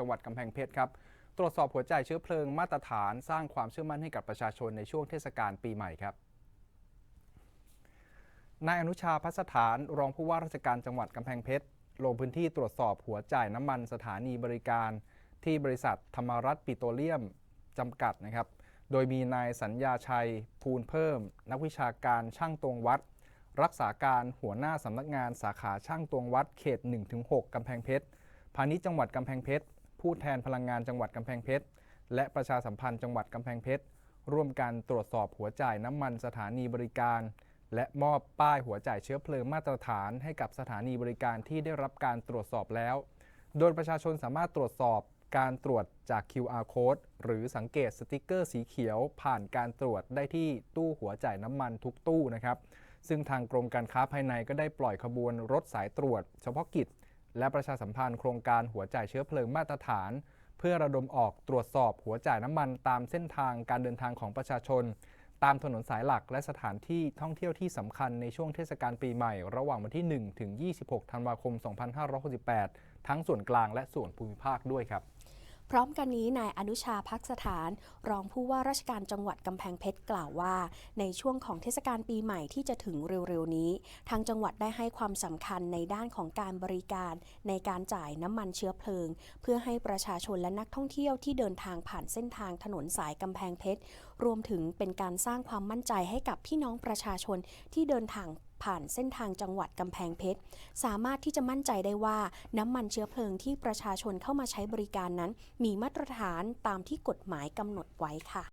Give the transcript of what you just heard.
จังหวัดกำแพงเพชรครับ ตรวจสอบหัวใจเชื้อเพลิงมาตรฐานสร้างความเชื่อมั่นให้กับประชาชนในช่วงเทศกาลปีใหม่ครับนายอนุชาพัสถานรองผู้ว่าราชการจังหวัดกำแพงเพชรลงพื้นที่ตรวจสอบหัวจ่ายน้ำมันสถานีบริการ ที่บริษัทธรรมรัฐปิโตรเลียมจำกัดนะครับ โดยมีนายสัญญาชัย ภูลเพิ่ม นักวิชาการช่างตวงวัด รักษาการหัวหน้าสำนักงานสาขาช่างตวงวัดเขต 1-6กำแพงเพชรพาณิชย์จังหวัดกำแพงเพชร ผู้แทนพลังงานจังหวัดกำแพงเพชร และประชาสัมพันธ์จังหวัดกำแพงเพชร ร่วมกันตรวจสอบหัวจ่ายน้ำมันสถานีบริการ และมอบป้ายหัวจ่ายเชื้อเพลิงมาตรฐานให้กับสถานีบริการที่ได้รับการตรวจสอบแล้ว โดยประชาชนสามารถตรวจสอบการตรวจจาก QR code หรือสังเกตสติกเกอร์สีเขียว ผ่านการตรวจได้ที่ตู้หัวจ่ายน้ำมันทุกตู้นะครับ ซึ่งทางกรมการค้าภายในก็ได้ปล่อยขบวนรถสายตรวจ เฉพาะกิจ และประชาสัมพันธ์โครงการหัวจ่ายเชื้อเพลิงมาตรฐาน เพื่อระดมออกตรวจสอบหัวจ่ายน้ำมันตามเส้นทางการเดินทางของประชาชน ตามถนนสายหลักและสถานที่ท่องเที่ยวที่สำคัญในช่วงเทศกาลปีใหม่ ระหว่างวันที่ 1 ถึง 26 ธันวาคม 2568 ทั้งส่วนกลางและส่วนภูมิภาคด้วยครับ พร้อมกันนี้นายอนุชาพักสถาน รองผู้ว่าราชการจังหวัดกำแพงเพชรกล่าวว่า ในช่วงของเทศกาลปีใหม่ที่จะถึงเร็วๆนี้ ทางจังหวัดได้ให้ความสำคัญในด้านของการบริการ ในการจ่ายน้ำมันเชื้อเพลิง เพื่อให้ประชาชนและนักท่องเที่ยวที่เดินทางผ่านเส้นทางถนนสายกำแพงเพชรรวมถึงเป็นการสร้างความมั่นใจให้กับพี่น้องประชาชนที่เดินทาง ผ่านเส้นทางจังหวัดกำแพงเพชร สามารถที่จะมั่นใจได้ว่าน้ำมันเชื้อเพลิงที่ประชาชนเข้ามาใช้บริการนั้น มีมาตรฐานตามที่กฎหมายกำหนดไว้ค่ะ